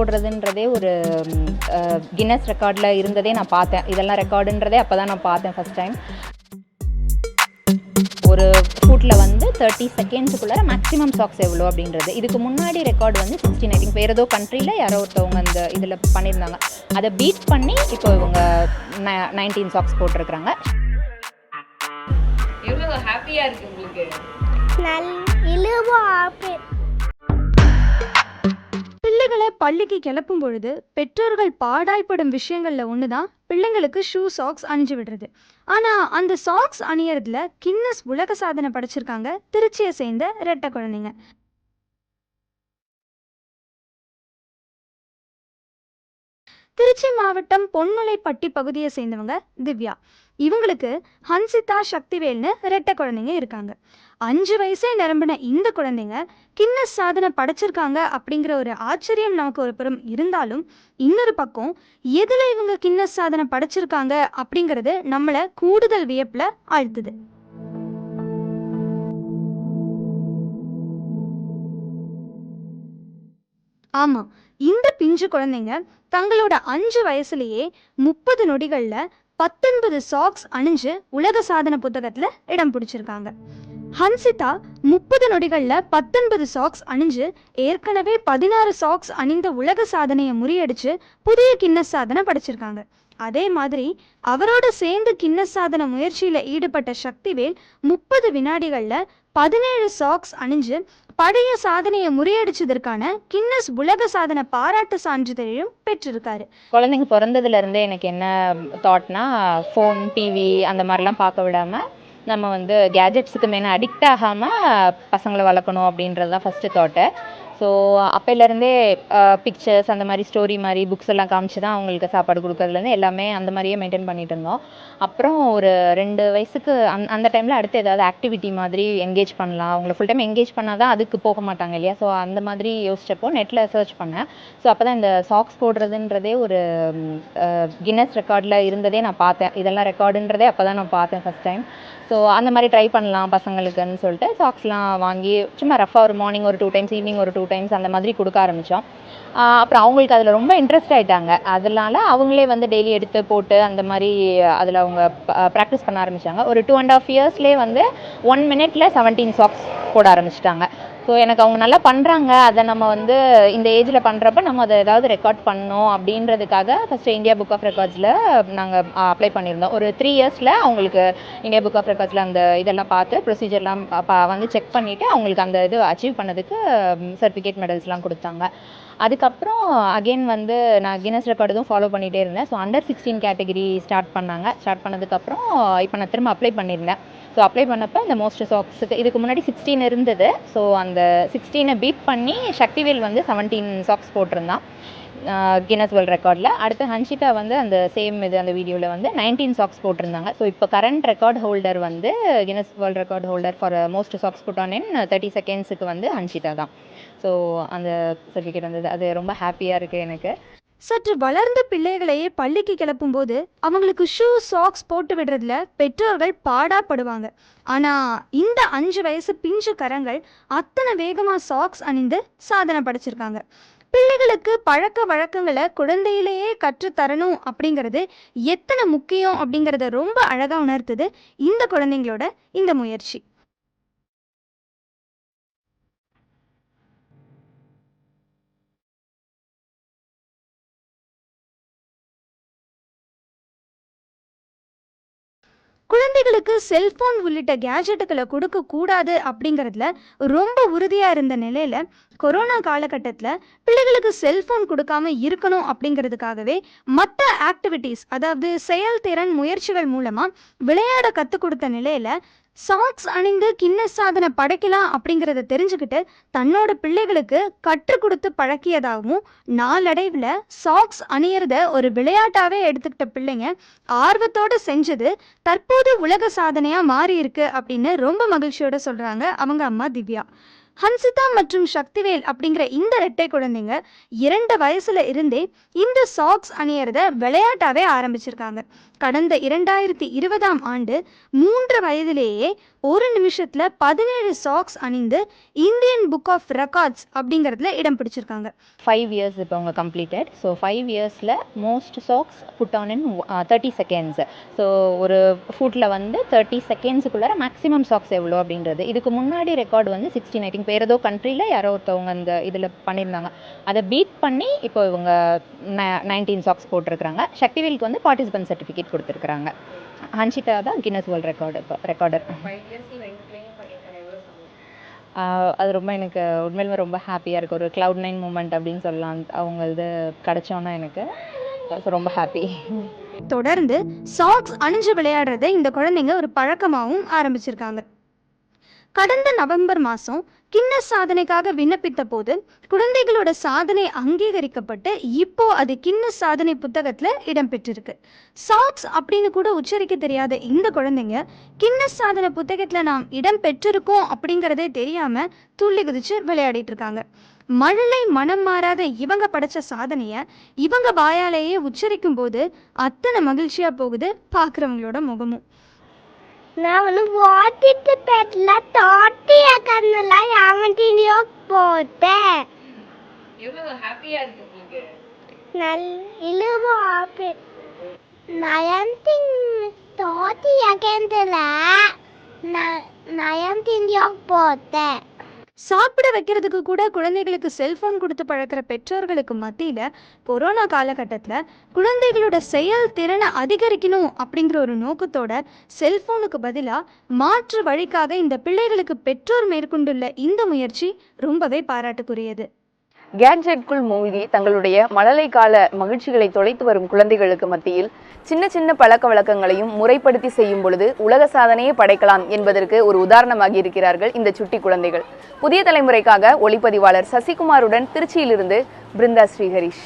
போடுறதுன்றதே ஒரு கின்னஸ் ரெக்கார்டில் இருந்ததே நான் பார்த்தேன். இதெல்லாம் ரெக்கார்டுன்றதே அப்போ தான் நான் பார்த்தேன் ஃபஸ்ட் டைம் ஒரு ஃபுட்டில் வந்து தேர்ட்டி செகண்ட்ஸுக்குள்ளே மேக்ஸிமம் சாக்ஸ் எவ்வளோ அப்படின்றது. இதுக்கு முன்னாடி ரெக்கார்டு வந்து சிக்ஸ்டீன் ஐ திங்க் வேறு ஏதோ கண்ட்ரியில் யாரோ ஒருத்தவங்க அந்த இதில் பண்ணியிருந்தாங்க. அதை பீட் பண்ணி இப்போ இவங்க நைன்டீன் சாக்ஸ் போட்டிருக்கிறாங்க. எவ்வளோ ஹாப்பியாக இருக்கு உங்களுக்கு? பிள்ளைகளை பள்ளிக்கு கிளப்பும் பொழுது பெற்றோர்கள் பாடாய்ப்படும் விஷயங்கள்ல ஒன்று தான் பிள்ளைங்களுக்கு ஷூ சாக்ஸ் அணிஞ்சு விடுறது. ஆனால் அந்த சாக்ஸ் அணியறதுல கின்னஸ் உலக சாதனை படைச்சிருக்காங்க திருச்சியை சேர்ந்த ரெட்டை குழந்தைங்க. திருச்சி மாவட்டம் பொன்மலைப்பட்டி பகுதியை சேர்ந்தவங்க திவ்யா. இவங்களுக்கு ஹன்சிதா சக்திவேல்னு ரெட்டை குழந்தைங்க இருக்காங்க. அஞ்சு வயசே நிரம்பின இந்த குழந்தைங்க கின்னஸ் சாதனை படைச்சிருக்காங்க அப்படிங்கிற ஒரு ஆச்சரியம் நமக்கு ஒரு புறம் இருந்தாலும் இன்னொரு பக்கம் எதுல இவங்க கின்னஸ் சாதனை படைச்சிருக்காங்க அப்படிங்கிறது நம்மளை கூடுதல் வியப்புல ஆழ்த்துது. ஆமா இந்த பிஞ்சு குழந்தைங்க தங்களோட அஞ்சு வயசுலயே முப்பது நொடிகள்ல பத்தொன்பது சாக்ஸ் அணிஞ்சு உலக சாதன புத்தகத்துல இடம் பிடிச்சிருக்காங்க. ஹன்சிதா முப்பது நொடிகளில் பத்தொன்பது சாக்ஸ் அணிஞ்சு ஏற்கனவே பதினாறு சாக்ஸ் அணிந்த உலக சாதனையை முறியடிச்சு புதிய கின்னஸ் சாதனை படைச்சிருக்காங்க. அதே மாதிரி அவரோட சேர்ந்து கின்னஸ் சாதன முயற்சியில் ஈடுபட்ட சக்திவேல் முப்பது வினாடிகளில் பதினேழு சாக்ஸ் அணிஞ்சு பழைய சாதனையை முறியடிச்சதற்கான கின்னஸ் உலக சாதனை பாராட்டு சான்றிதழையும் பெற்றிருக்காரு. குழந்தைங்க பிறந்ததுலேருந்தே எனக்கு என்ன தாட்னா ஃபோன் டிவி அந்த மாதிரிலாம் பார்க்க விடாமல் நம்ம வந்து கேஜெட்ஸுக்கு மேலே அடிக்ட் ஆகாமல் பசங்களை வளர்க்கணும் அப்படின்றது தான் ஃபஸ்ட்டு தாட்டு ஸோ அப்போலேருந்தே பிக்சர்ஸ் அந்த மாதிரி ஸ்டோரி மாதிரி புக்ஸ் எல்லாம் காமிச்சு தான் அவங்களுக்கு சாப்பாடு கொடுக்கறதுலேருந்து எல்லாமே அந்த மாதிரியே மெயின்டைன் பண்ணிட்டு இருந்தோம். அப்புறம் ஒரு ரெண்டு வயசுக்கு அந் அந்த டைமில் அடுத்து ஏதாவது ஆக்டிவிட்டி மாதிரி என்கேஜ் பண்ணலாம். அவங்கள ஃபுல் டைம் என்கேஜ் பண்ணால் தான் அதுக்கு போக மாட்டாங்க இல்லையா? ஸோ அந்த மாதிரி யோசிச்சப்போ நெட்டில் சர்ச் பண்ணேன். ஸோ அப்போ தான் இந்த சாக்ஸ் போடுறதுன்றதே ஒரு கின்னஸ் ரெக்கார்டில் இருந்ததே நான் பார்த்தேன். இதெல்லாம் ரெக்கார்டுன்றதே அப்போ தான் நான் பார்த்தேன் ஃபஸ்ட் டைம் ஸோ அந்த மாதிரி ட்ரை பண்ணலாம் பசங்களுக்குன்னு சொல்லிட்டு சாக்ஸ்லாம் வாங்கி சும்மா ரஃபாக ஒரு மார்னிங் ஒரு டூ டைம்ஸ் ஈவினிங் ஒரு டூ டைம்ஸ் அந்த மாதிரி கொடுக்க ஆரம்பித்தோம் அப்புறம் அவங்களுக்கு அதில் ரொம்ப இன்ட்ரெஸ்ட் ஆகிட்டாங்க அதனால அவங்களே வந்து டெய்லி எடுத்து போட்டு அந்த மாதிரி அதில் அவங்க ப்ராக்டிஸ் பண்ண ஆரம்பித்தாங்க ஒரு டூ அண்ட் ஆஃப் இயர்ஸ்லேயே வந்து ஒன் மினிட்ல செவன்டீன் சாக்ஸ் போட ஆரம்பிச்சிட்டாங்க. ஸோ எனக்கு அவங்க நல்லா பண்ணுறாங்க அதை நம்ம வந்து இந்த ஏஜில் பண்ணுறப்ப நம்ம அதை ஏதாவது ரெக்கார்ட் பண்ணோம் அப்படின்றதுக்காக ஃபஸ்ட்டு இந்தியா புக் ஆஃப் ரெக்கார்ட்ஸில் நாங்கள் அப்ளை பண்ணியிருந்தோம். ஒரு த்ரீ இயர்ஸில் அவங்களுக்கு இந்தியா புக் ஆஃப் ரெக்கார்ட்ஸில் அந்த இதெல்லாம் பார்த்து ப்ரொசீஜர்லாம் வந்து செக் பண்ணிவிட்டு அவங்களுக்கு அந்த இது அச்சீவ் பண்ணதுக்கு சர்டிஃபிகேட் மெடல்ஸ்லாம் கொடுத்தாங்க. அதுக்கப்புறம் அகெயின் வந்து நான் கின்னஸ் ரெக்கார்டு தான் ஃபாலோ பண்ணிகிட்டே இருந்தேன். So under sixteen category start பண்ணாங்க. ஸ்டார்ட் பண்ணதுக்கப்புறம் இப்போ நான் திரும்ப அப்ளை பண்ணியிருந்தேன். ஸோ அப்ளை பண்ணப்போ இந்த மோஸ்ட் சாக்ஸுக்கு இதுக்கு முன்னாடி சிக்ஸ்டீன் இருந்தது. ஸோ அந்த சிக்ஸ்டீனை பீட் பண்ணி சக்திவேல் வந்து செவன்டீன் சாக்ஸ் போட்டிருந்தான். கின்னஸ் வேர்ல்ட் ரெக்கார்டில் அடுத்து ஹன்ஷிதா வந்து அந்த சேம் இது அந்த வீடியோவில் வந்து நைன்டீன் சாக்ஸ் போட்டிருந்தாங்க. ஸோ இப்போ கரண்ட் ரெக்கார்ட் ஹோல்டர் வந்து Guinness world record holder for most socks put in thirty செகண்ட்ஸுக்கு வந்து ஹன்ஷிதா தான். ஸோ அந்த சர்டிஃபிகேட் வந்தது. அது ரொம்ப ஹாப்பியாக இருக்குது எனக்கு. சற்று வளர்ந்த பிள்ளைகளையே பள்ளிக்கு கிளப்பும்போது அவங்களுக்கு ஷூ சாக்ஸ் போட்டு விடுறதுல பெற்றோர்கள் பாடாப்படுவாங்க. ஆனால் இந்த அஞ்சு வயசு பிஞ்சு கரங்கள் அத்தனை வேகமாக சாக்ஸ் அணிந்து சாதனை படைச்சிருக்காங்க. பிள்ளைகளுக்கு பழக்க வழக்கங்களை குழந்தையிலேயே கற்றுத்தரணும் அப்படிங்கிறது எத்தனை முக்கியம் அப்படிங்கிறத ரொம்ப அழகாக உணர்த்துது இந்த குழந்தைங்களோட இந்த முயற்சி. குழந்தைகளுக்கு செல்போன் உள்ளிட்ட கேஜெட்டுகளை கொடுக்க கூடாது அப்படிங்கிறதுல ரொம்ப உறுதியாக இருந்த நிலையில கொரோனா காலகட்டத்தில் பிள்ளைகளுக்கு செல்போன் கொடுக்காம இருக்கணும் அப்படிங்கிறதுக்காகவே மற்ற ஆக்டிவிட்டீஸ் அதாவது செயல்திறன் முயற்சிகள் மூலமா விளையாட கற்றுக் கொடுத்த நிலையில சாக்ஸ் அணிந்து கின்னஸ் சாதனை படைக்கலாம் அப்படிங்கிறத தெரிஞ்சுக்கிட்டு தன்னோட பிள்ளைகளுக்கு கற்றுக் கொடுத்து பழக்கியதாகவும் நாளடைவில் சாக்ஸ் அணியறத ஒரு விளையாட்டாகவே எடுத்துக்கிட்ட பிள்ளைங்க ஆர்வத்தோட செஞ்சது தற்போது உலக சாதனையாக மாறி இருக்கு அப்படின்னு ரொம்ப மகிழ்ச்சியோட சொல்கிறாங்க அவங்க அம்மா திவ்யா. ஹன்சிதா மற்றும் சக்திவேல் அப்படிங்கிற இந்த ரெட்டை குழந்தைங்க இரண்டு வயசுல இருந்தே இந்த சாக்ஸ் அணியறத விளையாட்டாவே ஆரம்பிச்சிருக்காங்க. கடந்த இரண்டாயிரத்தி இருபதாம் ஆண்டு மூன்று வயதிலேயே ஒரு நிமிஷத்தில் பதினேழு சாக்ஸ் அணிந்து இந்தியன் புக் ஆஃப் ரெக்கார்ட்ஸ் அப்படிங்கிறதுல இடம் பிடிச்சிருக்காங்க. ஃபைவ் இயர்ஸ் இப்போ அவங்க கம்ப்ளீட்டட் ஸோ ஃபைவ் இயர்ஸில் most socks put on in thirty seconds so ஒரு ஃபுட்டில் வந்து தேர்ட்டி செகண்ட்ஸுக்குள்ளார மேக்ஸிமம் சாக்ஸ் எவ்வளோ அப்படின்றது. இதுக்கு முன்னாடி ரெக்கார்டு வந்து சிக்ஸ்டீன் ஐ திங்க் வேறு ஏதோ கண்ட்ரியில் யாரோ ஒருத்தவங்க அந்த இதில் பண்ணியிருந்தாங்க. அதை பீட் பண்ணி இப்போ இவங்க நைன்டீன் சாக்ஸ் போட்டிருக்கிறாங்க. சக்திவேலுக்கு வந்து பார்ட்டிசிபென்ட் சர்டிஃபிகேட் கொடுத்துருக்குறாங்க. ஹன்ஷிதா தான் கின்னஸ் வேர்ல்ட் ரெக்கார்டு இப்போ ரெக்கார்டர் ஆஹ் அது ரொம்ப எனக்கு உண்மையிலுமே ரொம்ப ஹாப்பியாக இருக்குது ஒரு க்ளவுட் நைன் மூமெண்ட் அப்படின்னு சொல்லலாம். அவங்க இது கிடச்சோன்னா எனக்கு ரொம்ப ஹாப்பி தொடர்ந்து சாக்ஸ் அணிஞ்சு விளையாடுறதை இந்த குழந்தைங்க ஒரு பழக்கமாகவும் ஆரம்பிச்சிருக்காங்க. கடந்த நவம்பர் மாதம் கின்னஸ் சாதனைக்காக விண்ணப்பித்த போது குழந்தைகளோட சாதனை அங்கீகரிக்கப்பட்டு இப்போ அது கின்னஸ் சாதனை புத்தகத்தில் இடம்பெற்றிருக்கு. சாக்ஸ் அப்படின்னு கூட உச்சரிக்க தெரியாத இந்த குழந்தைங்க கின்னஸ் சாதனை புத்தகத்தில் நாம் இடம் பெற்றிருக்கோம் அப்படிங்கிறதே தெரியாமல் துள்ளி குதிச்சு விளையாடிட்டு இருக்காங்க. மழலை மனம் மாறாத இவங்க படைச்ச சாதனையை இவங்க வாயாலேயே உச்சரிக்கும் போது அத்தனை மகிழ்ச்சியாக போகுது பார்க்குறவங்களோட முகமும். ನಾನು ಓದಿದ್ದ ಪೆಟ್ಲ ತೋಟಿಯ ಕಣ್ಣಲ್ಲ ಯಾವತ್ತಿದೆಯೋ போட்டே எவ்வளோ ஹாப்பியா இருக்கு உங்களுக்கு நல் இழுவோ ஆப்பே நயன்தின் தோட்டிய கேந்தல நயன்தின்யோ போட்டே சாப்பிட வைக்கிறதுக்கு கூட குழந்தைகளுக்கு செல்ஃபோன் கொடுத்து பழக்கிற பெற்றோர்களுக்கு மத்தியில் கொரோனா காலகட்டத்தில் குழந்தைகளோட செயல் திறனை அதிகரிக்கணும் அப்படிங்கிற ஒரு நோக்கத்தோட செல்ஃபோனுக்கு பதிலாக மாற்று வழிக்காக இந்த பிள்ளைகளுக்கு பெற்றோர் மேற்கொண்டுள்ள இந்த முயற்சி ரொம்பவே பாராட்டுக்குரியது. கேட்ஜெட்குள் மூழ்கி தங்களுடைய மழலை கால மகிழ்ச்சிகளை தொலைத்து வரும் குழந்தைகளுக்கு மத்தியில் சின்ன சின்ன பழக்க வழக்கங்களையும் முறைப்படுத்தி செய்யும் பொழுது உலக சாதனையை படைக்கலாம் என்பதற்கு ஒரு உதாரணமாகி இருக்கிறார்கள் இந்த சுட்டி குழந்தைகள். புதிய தலைமுறைக்காக ஒளிப்பதிவாளர் சசிகுமாருடன் திருச்சியிலிருந்து பிருந்தா ஸ்ரீஹரிஷ்.